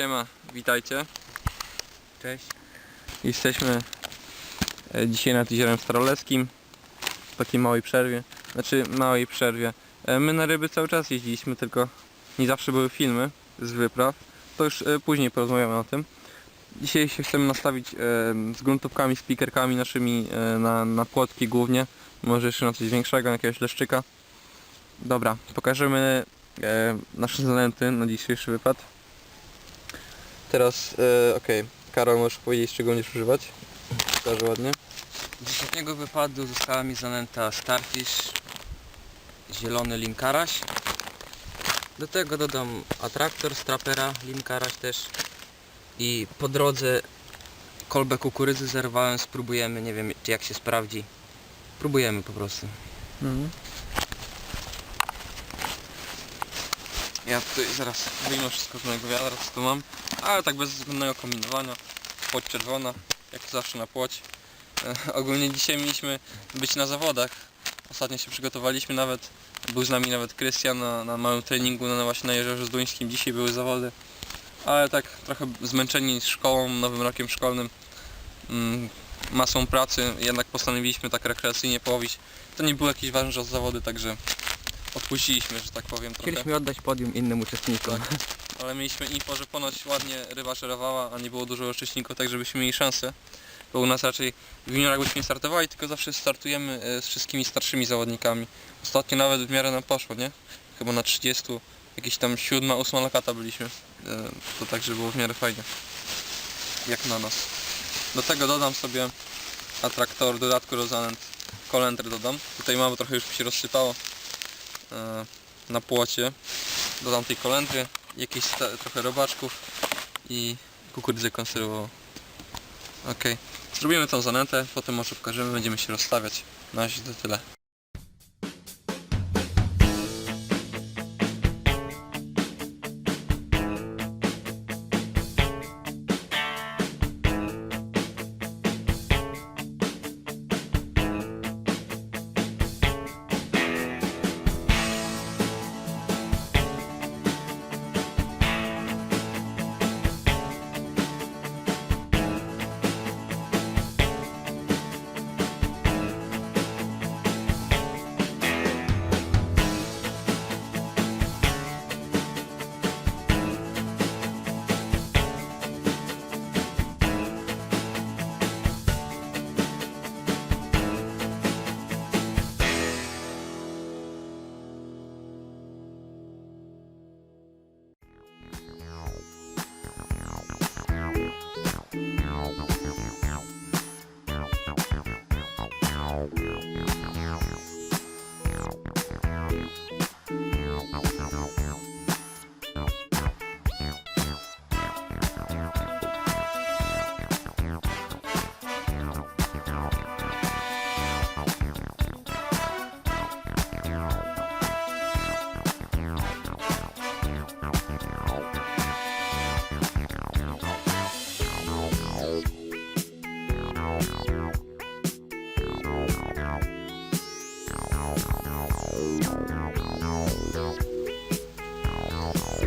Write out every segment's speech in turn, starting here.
Siema, witajcie. Cześć. Jesteśmy e, dzisiaj nad Jeziorem Staroleskim w takiej małej przerwie, znaczy małej przerwie. E, My na ryby cały czas jeździliśmy, tylko nie zawsze były filmy z wypraw. To już e, później porozmawiamy o tym. Dzisiaj się chcemy nastawić z gruntówkami, z pikerkami naszymi na, na płotki głównie. Może jeszcze na coś większego, na jakiegoś leszczyka. Dobra, pokażemy nasze zanęty na dzisiejszy wypad. Teraz, e, okej, Karol możesz powiedzieć czego będziesz używać? Pokażę ładnie. Z ostatniego wypadu została mi zanęta Starfish, zielony limkaraś. Do tego dodam atraktor strapera, limkaraś też. I po drodze kolbę kukurydzy zerwałem, spróbujemy, nie wiem czy jak się sprawdzi. Próbujemy po prostu. Mhm. Ja tutaj zaraz wyjmę wszystko z mojego wiadra, co tu mam, ale tak bez zbędnego kombinowania. Płoć czerwona, jak zawsze na płoć. E, ogólnie dzisiaj mieliśmy być na zawodach. Ostatnio się przygotowaliśmy nawet, był z nami nawet Krystian na, na małym treningu na, właśnie na Jeziorze Zduńskim. Dzisiaj były zawody, ale tak trochę zmęczeni szkołą, nowym rokiem szkolnym, mm, masą pracy, jednak postanowiliśmy tak rekreacyjnie połowić. To nie były jakieś ważne zawody, także odpuściliśmy, że tak powiem trochę. Chcieliśmy oddać podium innym uczestnikom. Ale mieliśmy info, że ponoć ładnie ryba żerowała, a nie było dużo uczestników, tak żebyśmy mieli szansę. Bo u nas raczej w juniorach byśmy nie startowali, tylko zawsze startujemy e, z wszystkimi starszymi zawodnikami. Ostatnio nawet w miarę nam poszło, nie? Chyba na 30, jakieś tam 7, 8 lokata byliśmy. E, To także było w miarę fajnie. Jak na nas. Do tego dodam sobie atraktor, dodatku do zanęt kolendry dodam. Tutaj mamy trochę już się rozsypało e, na płocie. Dodam tej kolendry, jakieś trochę robaczków i kukurydzę konserwową. Ok, zrobimy tą zanętę, potem może pokażemy, będziemy się rozstawiać. Na razie to tyle.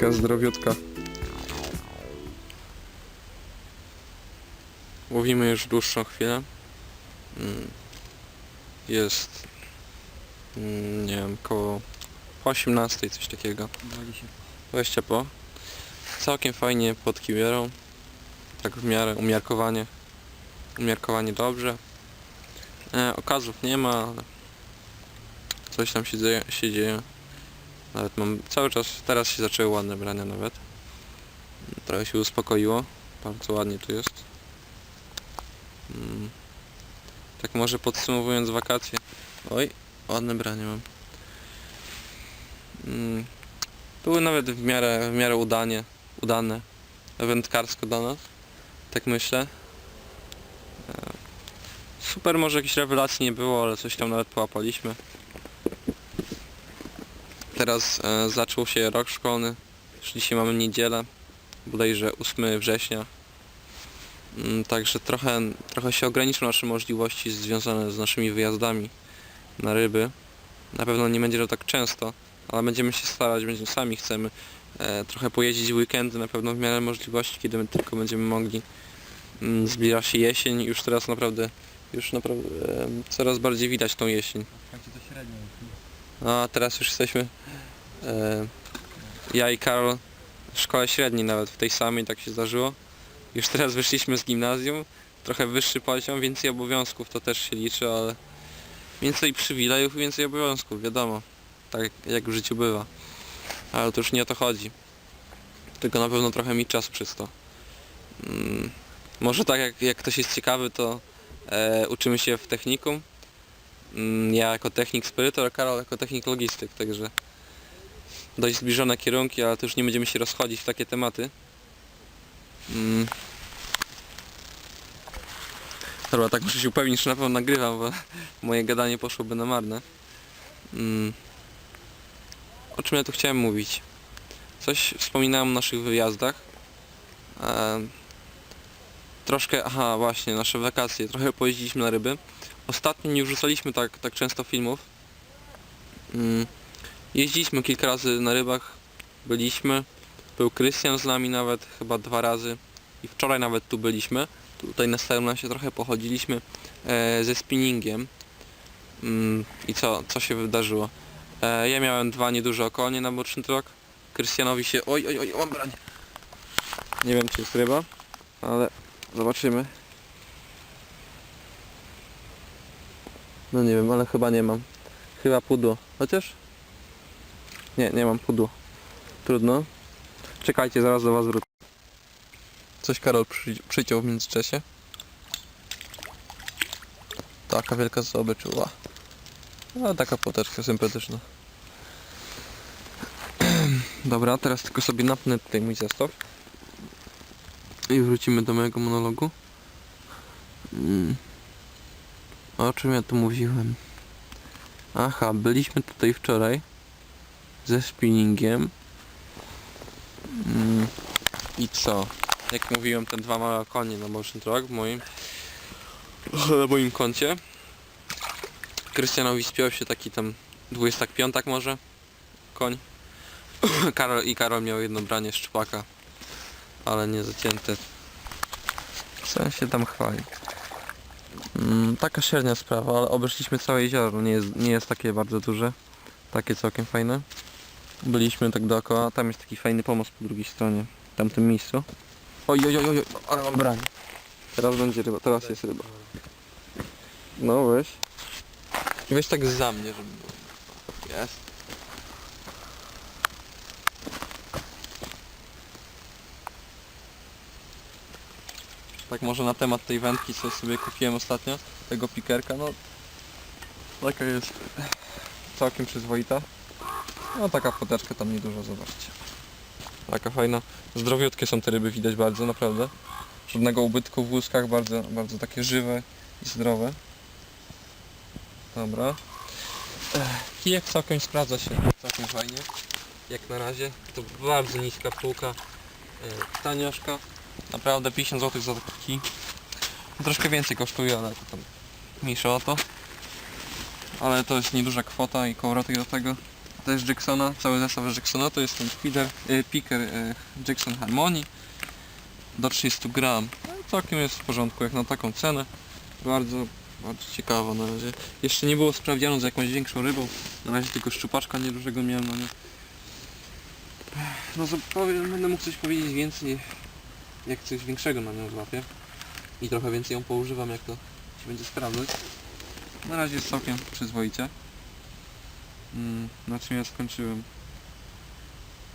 Taka zdrowiutka. Łowimy już dłuższą chwilę. Mm. Jest, mm, nie wiem, koło po 18 coś takiego. 20 po. Całkiem fajnie podki biorą. Tak w miarę umiarkowanie. Umiarkowanie dobrze. E, okazów nie ma, ale coś tam się dzieje. Się dzieje. Nawet mam cały czas, teraz się zaczęły ładne brania nawet. Trochę się uspokoiło. Bardzo ładnie tu jest. Mm. Tak może podsumowując wakacje. Oj, ładne branie mam. Mm. Były nawet w miarę, w miarę udanie, udane. Wędkarsko dla nas. Tak myślę. E, Super może jakichś rewelacji nie było, ale coś tam nawet połapaliśmy. Teraz e, zaczął się rok szkolny. Już dzisiaj mamy niedzielę, bodajże 8 września. Mm, Także trochę, trochę się ograniczą nasze możliwości związane z naszymi wyjazdami na ryby. Na pewno nie będzie to tak często, ale będziemy się starać, będziemy sami chcemy e, trochę pojeździć w weekendy na pewno w miarę możliwości, kiedy my tylko będziemy mogli. Mm, Zbliża się jesień i już teraz naprawdę, już naprawdę e, coraz bardziej widać tą jesień. A teraz już jesteśmy ja i Karol w szkole średniej nawet w tej samej tak się zdarzyło. Już teraz wyszliśmy z gimnazjum, trochę wyższy poziom, więcej obowiązków to też się liczy, ale więcej przywilejów więcej obowiązków, wiadomo. Tak jak w życiu bywa. Ale to już nie o to chodzi. Tylko na pewno trochę mi czas przez to. Mm, może tak jak, jak ktoś jest ciekawy, to e, uczymy się w technikum. Mm, Ja jako technik spirytor, Karol jako technik logistyk, także dość zbliżone kierunki, ale to już nie będziemy się rozchodzić w takie tematy. Mm. Dobra, tak muszę się upewnić, że na pewno nagrywam, bo moje gadanie poszłoby na marne. Mm. O czym ja tu chciałem mówić? Coś wspominałem o naszych wyjazdach. Em, troszkę, aha właśnie, nasze wakacje, trochę pojeździliśmy na ryby. Ostatnio nie wrzucaliśmy tak, tak często filmów. Mm. Jeździliśmy kilka razy na rybach, byliśmy. Był Krystian z nami nawet chyba dwa razy. I wczoraj nawet tu byliśmy. Tutaj na Starym się trochę pochodziliśmy e, ze spinningiem. Mm, I co, co się wydarzyło? E, ja miałem dwa nieduże okonie na boczny trok. Krystianowi się... Oj, oj, oj, mam branie. Nie wiem czy jest ryba, ale zobaczymy. No nie wiem, ale chyba nie mam. Chyba pudło. Chociaż? Nie, nie mam pudło. Trudno. Czekajcie, zaraz do was wrócę. Coś Karol przy, przyciął w międzyczasie. Taka wielka zdobycz, ła. A taka poteczka sympatyczna. Dobra, teraz tylko sobie napnę tutaj mój zestaw. I wrócimy do mojego monologu. Mm. O czym ja tu mówiłem? Aha, byliśmy tutaj wczoraj ze spinningiem. Mm. I co? Jak mówiłem, te dwa małe konie na boczny trok w moim na moim koncie. Krystianowi spiął się taki tam 25 może koń. Karol i Karol miał jedno branie szczupaka, ale nie zacięte. Co się tam chwali? Mm, taka średnia sprawa, ale obeszliśmy całe jezioro, nie jest, nie jest takie bardzo duże. Takie całkiem fajne. Byliśmy tak dookoła, tam jest taki fajny pomost po drugiej stronie, w tamtym miejscu. Oj, oj, oj, oj, ale mam branie. Teraz będzie ryba, teraz jest ryba. No weź. Weź tak za mnie, żeby było. Jest. Tak może na temat tej wędki, co sobie kupiłem ostatnio, tego pikerka, no taka jest całkiem przyzwoita. No taka poteczka tam niedużo, zobaczcie. Taka fajna. Zdrowiutkie są te ryby, widać bardzo, naprawdę. Żadnego ubytku w łuskach, bardzo, bardzo takie żywe i zdrowe. Dobra. Kijek całkiem sprawdza się, całkiem fajnie. Jak na razie. To bardzo niska półka. Yy, tanioszka. Naprawdę 50 zł za taki. Troszkę więcej kosztuje, ale to tam mniejsza o to. Ale to jest nieduża kwota i kołowrotek do tego. Jest Jacksona, cały zestaw Jacksona, to jest ten feeder, y, picker y, Jackson Harmony do 30 gram. No, całkiem jest w porządku jak na taką cenę. Bardzo, bardzo ciekawa na razie. Jeszcze nie było sprawdziano z jakąś większą rybą. Na razie tylko szczupaczka niedużego miałem na nie. No powiem, będę mógł coś powiedzieć więcej, jak coś większego na nią złapię. I trochę więcej ją poużywam, jak to się będzie sprawdzać. Na razie jest całkiem przyzwoicie. Mm, na czym ja skończyłem?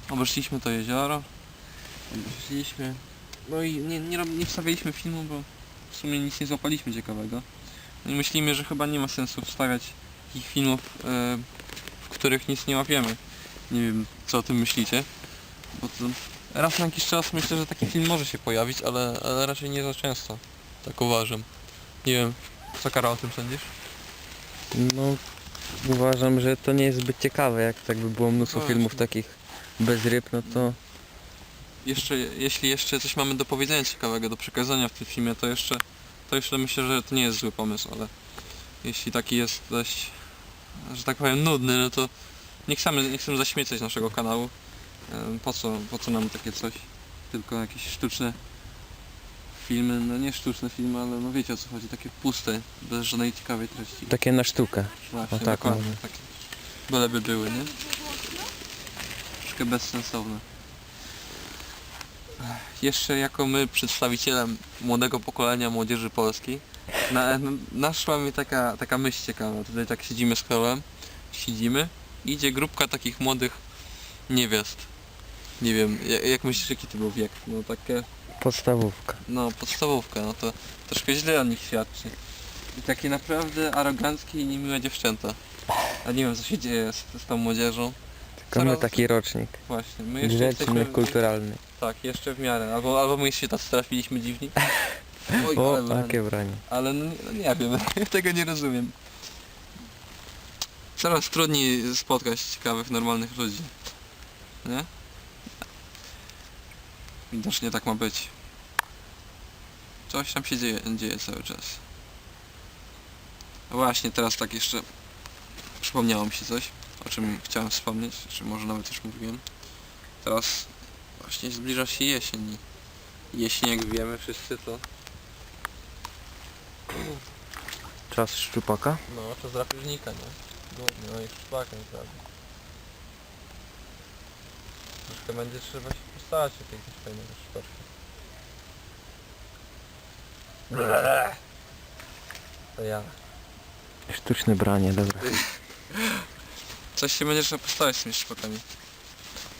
Obeszliśmy to jezioro. Obeszliśmy. No i nie, nie, nie wstawialiśmy filmu, bo w sumie nic nie złapaliśmy ciekawego. No i myślimy, że chyba nie ma sensu wstawiać takich filmów, e, w których nic nie łapiemy. Nie wiem, co o tym myślicie. Bo to raz na jakiś czas myślę, że taki film może się pojawić, ale, ale raczej nie za często. Tak uważam. Nie wiem, co Karol o tym sądzisz? No, uważam, że to nie jest zbyt ciekawe, jak tak by było mnóstwo Właśnie. filmów takich bez ryb, no to jeszcze, jeśli jeszcze coś mamy do powiedzenia ciekawego, do przekazania w tym filmie, to jeszcze, to jeszcze myślę, że to nie jest zły pomysł, ale jeśli taki jest dość, że tak powiem, nudny, no to nie chcemy, nie chcemy zaśmiecać naszego kanału. Po co, po co nam takie coś? Tylko jakieś sztuczne filmy, no nie sztuczne filmy, ale no wiecie o co chodzi, takie puste, bez żadnej ciekawej treści. Takie na sztukę. Właśnie, tak, dokładnie, mówię. takie. Byleby były, nie? Troszkę bezsensowne. Jeszcze jako my, przedstawicielem młodego pokolenia młodzieży polskiej, na, na, naszła mi taka, taka myśl ciekawa. Tutaj tak siedzimy z Karolem, siedzimy, idzie grupka takich młodych niewiast. Nie wiem, jak, jak myślisz jaki to był wiek? No takie, Podstawówka. no podstawówka, no to troszkę źle o nich świadczy. I takie naprawdę aroganckie i niemiłe dziewczęta. A nie wiem co się dzieje z, z tą młodzieżą. Tylko my Coraz- taki rocznik. Właśnie, my jeszcze Grzeczny, jesteśmy... kulturalny. Tak, jeszcze w miarę. Albo, albo my się tacy trafiliśmy dziwni. Oj, O, ale, branie. jakie branie. ale no, nie- no nie wiem, tego nie rozumiem. Coraz trudniej spotkać ciekawych, normalnych ludzi. Nie? Widocznie tak ma być. Coś tam się dzieje, dzieje cały czas. Właśnie, teraz tak jeszcze przypomniało mi się coś, o czym chciałem wspomnieć, czy może nawet już mówiłem. Teraz właśnie zbliża się jesień jesień jak wiemy wszyscy to Czas szczupaka? No, z drapieżnika, nie? No i szpakiem, prawda. Troszkę będzie trzeba się postarać o jakiegoś fajnego szpaczka. To ja. Sztuczne branie, dobra. Coś się będzie trzeba postarać z tymi szpakami.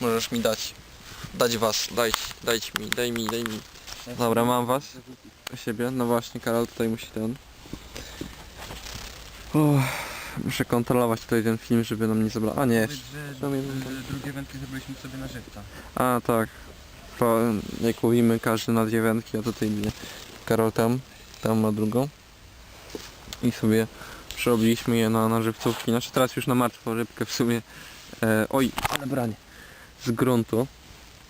Możesz mi dać. Dać was, dajcie, dajcie mi, daj mi, daj mi. Dobra, mam was. U siebie, no właśnie, Karol tutaj musi ten. Uff, muszę kontrolować tutaj ten film, żeby nam nie zabrał. A nie, No, nie, no drugie wędki zrobiliśmy sobie na żywca. A tak. To jak mówimy każdy na dwie wędki, a tutaj mnie Karol tam, tam ma drugą. I sobie przerobiliśmy je na, na żywcówki. Znaczy teraz już na martwą rybkę w sumie. E, oj, ale branie. Z gruntu.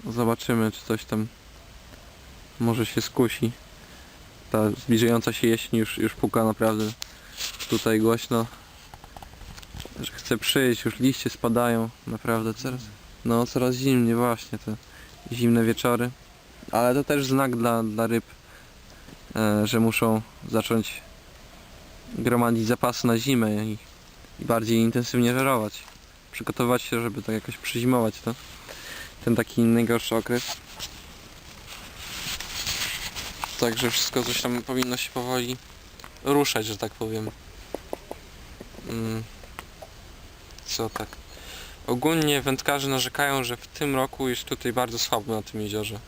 Zobaczymy czy coś tam może się skusi. Ta zbliżająca się jesień już, już puka naprawdę tutaj głośno. Chce przyjść, już liście spadają. Naprawdę coraz no coraz zimniej właśnie te zimne wieczory. Ale to też znak dla, dla ryb, e, że muszą zacząć gromadzić zapasy na zimę i, i bardziej intensywnie żerować. Przygotować się, żeby tak jakoś przyzimować to. Ten taki najgorszy okres. Także wszystko coś tam powinno się powoli ruszać, że tak powiem. Mm. Co tak? Ogólnie wędkarze narzekają, że w tym roku jest tutaj bardzo słabo na tym jeziorze.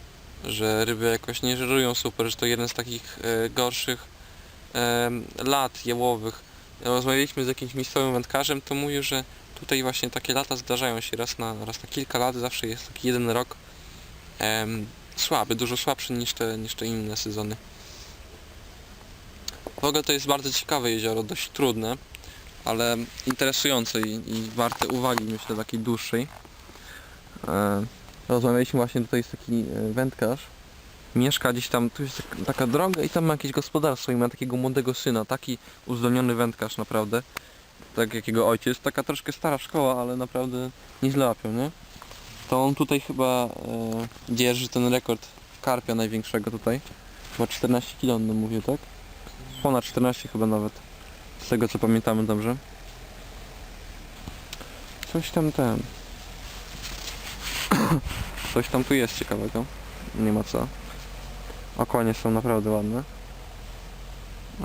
Że ryby jakoś nie żerują super, że to jeden z takich e, gorszych e, lat jełowych. Rozmawialiśmy z jakimś miejscowym wędkarzem, to mówił, że tutaj właśnie takie lata zdarzają się raz na, raz na kilka lat, zawsze jest taki jeden rok em, słaby, dużo słabszy niż te, niż te inne sezony. W ogóle to jest bardzo ciekawe jezioro, dość trudne ale interesujące i, i warte uwagi, myślę, takiej dłuższej. E, rozmawialiśmy właśnie tutaj z taki e, wędkarz. Mieszka gdzieś tam, tu jest tak- taka droga i tam ma jakieś gospodarstwo i ma takiego młodego syna, taki uzdolniony wędkarz naprawdę. Tak jak jego ojciec, taka troszkę stara szkoła, ale naprawdę nieźle łapią, nie? To on tutaj chyba e, dzierży ten rekord karpia największego tutaj. Chyba 14 kg on nam mówił, tak? Ponad 14 chyba nawet. Z tego co pamiętamy dobrze. Coś tam ten. Coś tam tu jest ciekawego. Nie ma co. A konie są naprawdę ładne.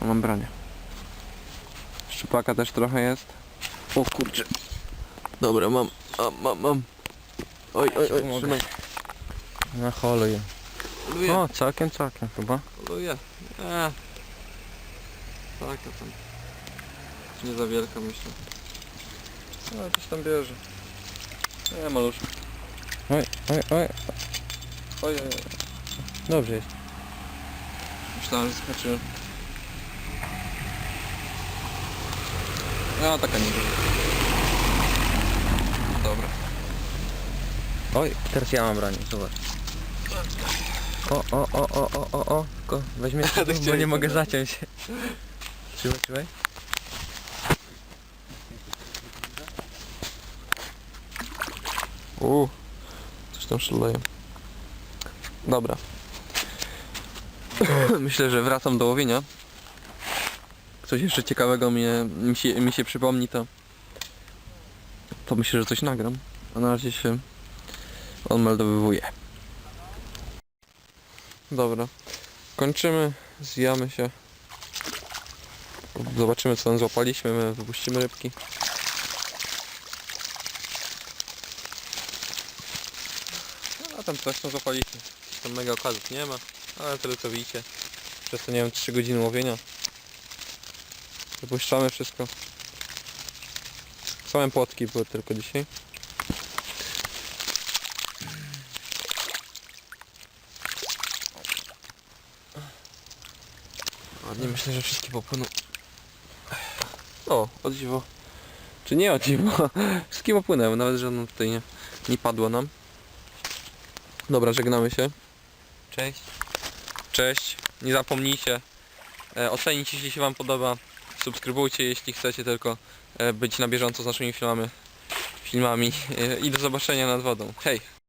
A mam branie. Szczupaka też trochę jest. O kurczę. Dobra, mam. A, mam, mam. Oj, oj, oj, Pomogę. trzymaj. Na holuję. Luję, O, całkiem, całkiem chyba. luję. Eee. Taka tam. Nie za wielka myślę. No, coś tam bierze. Nie, maluszek. Oj, oj, oj. Oj, oj, oj. Dobrze jest. Myślałem, że skoczyłem. No, taka nie duża. Dobra. Oj, teraz ja mam branie, zobacz. O, o, o, o, o, o, o, tylko weźmie, to bo nie mogę zaciąć. Trzymaj, trzymaj. Coś tam szaleje. Dobra. Myślę, że wracam do łowienia. Coś jeszcze ciekawego mnie, mi, się, mi się przypomni, to to myślę, że coś nagram. A na razie się odmeldowywuję. Dobra. Kończymy, zwijamy się. Zobaczymy co tam złapaliśmy, my wypuścimy rybki. A tam coś tam złapaliśmy. Tam mega okazów nie ma, ale tyle co widzicie. Przez to nie wiem 3 godziny łowienia. Wypuszczamy wszystko. Same płotki były tylko dzisiaj. Ładnie myślę, że wszystkie popłyną. O, o dziwo. Czy nie o dziwo? Wszystkie popłynęły, nawet żadną tutaj nie, nie padło nam. Dobra, żegnamy się. Cześć. Cześć. Nie zapomnijcie e, ocenić jeśli się Wam podoba. Subskrybujcie jeśli chcecie tylko e, być na bieżąco z naszymi filmami. filmami. E, I do zobaczenia nad wodą. Hej!